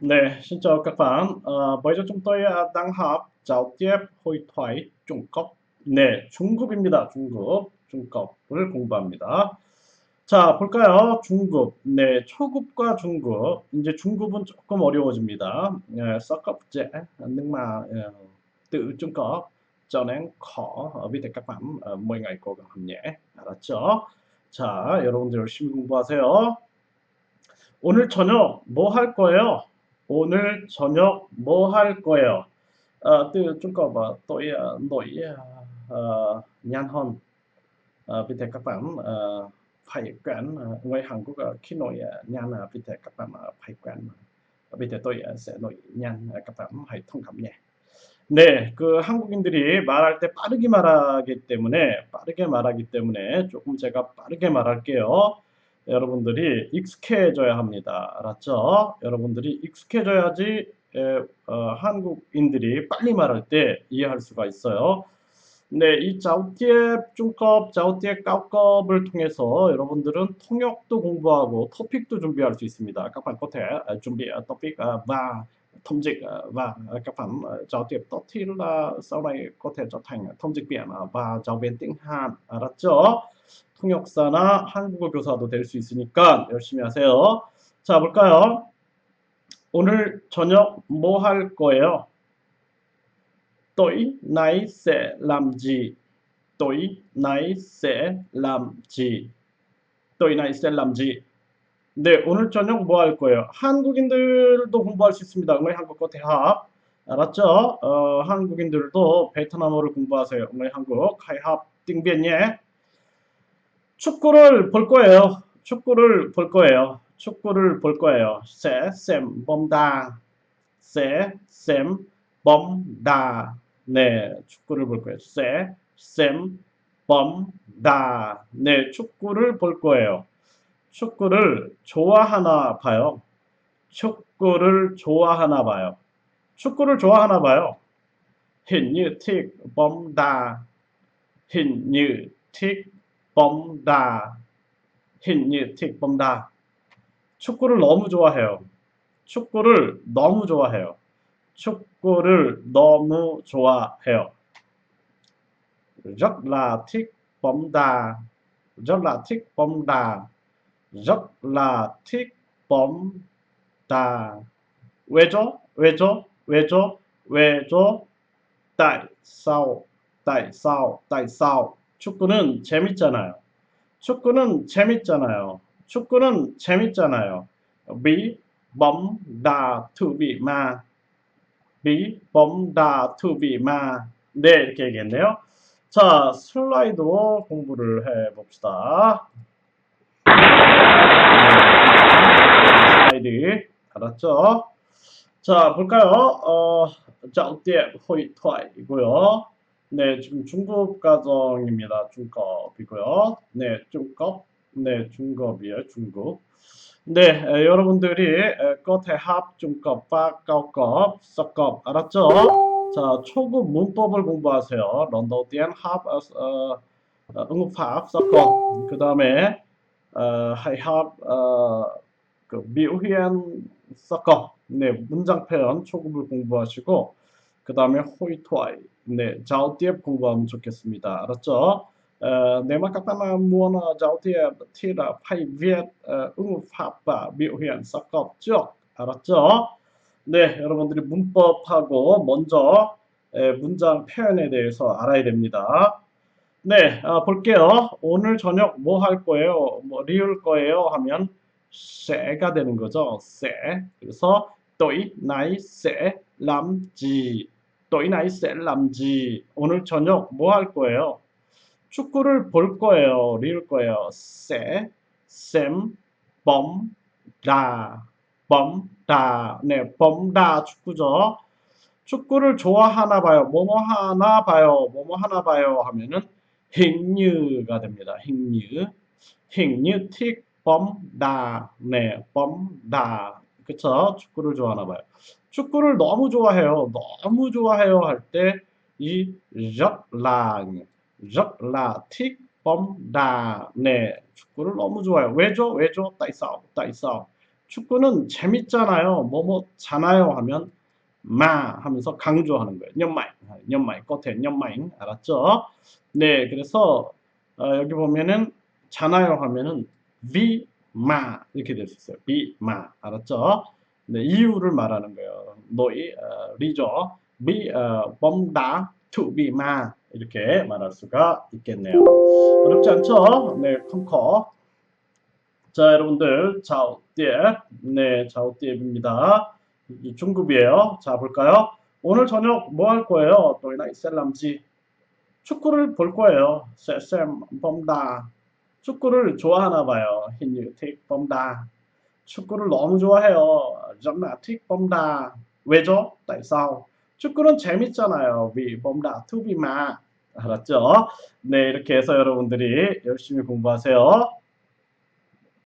Nè, xin chào các bạn. Ờ, bây giờ chúng tôi à, đang học giao tiếp hội thoại 중급. 네, 중급입니다. 중급. 중급을 공부합니다. 자, 볼까요? 중급. 네, 초급과 중급. 이제 중급은 조금 어려워집니다. 예, mà ờ, từ trung cấp cho đến khó ở 밑에 các bạn mỗi ngày cố gắng học nhé. 알았죠? 자, 여러분들 열심히 공부하세요. 오늘 저녁 뭐 할 거예요? 오늘 저녁 뭐 할 거예요? Ờ, nhanh ờ, vì thế các bạn ờ, phải quen. vì thế tôi ờ, sẽ nói nhanh ờ, các bạn hãy thông cảm nhé. 네, 그 한국인들이 말할 때 빠르게 말하기 때문에 빠르게 말하기 때문에 조금 제가 빠르게 말할게요. 여러분들이 익숙해져야 합니다. 알았죠? 여러분들이 익숙해져야지 에, 어, 한국인들이 빨리 말할 때 이해할 수가 있어요. 네, 이 자우띠의 중급, 자우띠의 cao cấp 을 통해서 여러분들은 통역도 공부하고 토픽도 준비할 수 있습니다. chuẩn bị uh, topic uh, và thông dịch uh, và uh, các uh, giao tiếp tốt thì là sau này có thể trở thành thông dịch uh, và giáo viên tiếng Hàn. 알았죠? 통역사나 한국어 교사도 될 수 있으니까 열심히 하세요. 자, 볼까요? 오늘 저녁 뭐 할 거예요? Tối nay sẽ làm gì? Tối nay sẽ làm gì? Tối nay sẽ làm gì? 네, 오늘 저녁 뭐 할 거예요? 한국인들도 공부할 수 있습니다. 응의 한국어 대학. 알았죠? 어, 한국인들도 베트남어를 공부하세요. 응의 한국 하이합 띵비엔예. 축구를 볼 거예요. 축구를 볼 거예요. 축구를 볼 거예요. bóng đá. sẽ xem bóng đá. 네, 축구를 볼 거예요. xem bóng đá. 네, 축구를 볼 거예요. 축구를 좋아하나 봐요. 축구를 좋아하나 봐요. 축구를 좋아하나 봐요. Như thích bóng đá. Hình như thích bóng đá. 축구를 너무 좋아해요. 축구를 너무 좋아해요. 축구를 너무 좋아해요. Là thích bóng đá. Rất là thích bóng đá. 왜죠? 왜죠? 왜죠? 왜죠? tại sao? tại sao? tại sao? 축구는 재밌잖아요. 축구는 재밌잖아요. 축구는 재밌잖아요. Bí bóng đá thú vị mà. 네, 이렇게 얘기했네요. 자, 슬라이드로 공부를 해봅시다. 슬라이드 알았죠? 자, 볼까요? 어, 자우띠의 호이 토이고요. 네, 지금 중급 과정입니다. 중급이고요. 네, 중급. 네, 중급이에요. 중급. 네, 에, 여러분들이 에, 거대합, 중급과 cao cấp, 서급 알았죠? 자, 초급 문법을 공부하세요. 런더디안 합, 어, 어, 어, 응급합, 서급. 그 다음에 어, 하이합, 어, 그 미우히안 서급. 네, 문장 표현 초급을 공부하시고 그 다음에 호이토아이, 네, 자우디앱 공부하면 좋겠습니다. 알았죠? Nếu mà các bạn muốn giao tiếp thì là phải biểu hiện sắc trước. 알았죠? 네, 여러분들이 문법하고 먼저 에, 문장 표현에 대해서 알아야 됩니다. 네, 아, 볼게요. 오늘 저녁 뭐 할 거예요? 뭐 리을 거예요? 하면 sẽ 가 되는 거죠. sẽ. 그래서 sẽ làm gì? tối nay sẽ làm gì? 오늘 저녁 뭐 할 거예요? 축구를 볼 거예요. 리을 거예요. sẽ xem bóng đá. bóng đá. 네, bóng đá 축구죠. 축구를 좋아하나 봐요. 뭐뭐 하나 봐요. 뭐뭐 하나 봐요 하면은 hình như 가 됩니다. như thích bóng đá. 네, đá. 그쵸? 축구를 좋아하나 봐요. 축구를 너무 좋아해요. 너무 좋아해요 할 때 이 rất là rất là thích bóng đá. 네, 축구를 너무 좋아해요. 왜죠? 왜죠? tại sao? tại? 축구는 재밌잖아요. 뭐뭐 잖아요 하면 마 하면서 강조하는 거예요. 연마이, 연마이, 끝에 연마이, 알았죠? 네, 그래서 어, 여기 보면은 잖아요 하면은 vi 마 이렇게 될 수 있어요. vi 마, 알았죠? 네, 이유를 말하는 거예요. 너희 어, 리죠. be 어, 범다 to be 마 이렇게 말할 수가 있겠네요. 어렵지 않죠? 네, 컴커. 자, 여러분들, 자오띠에, 네, 자오띠에입니다. 중급이에요. 자, 볼까요? 오늘 저녁 뭐 할 거예요? 또 이나 이셀람지 축구를 볼 거예요. 쌤, 범다. 축구를 좋아하나 봐요. 흰유 틱 범다. 축구를 너무 좋아해요. 정말 틱 범다. 왜죠? tại? 축구는 재밌잖아요. 위 범다 투비마. 알았죠? 네, 이렇게 해서 여러분들이 열심히 공부하세요.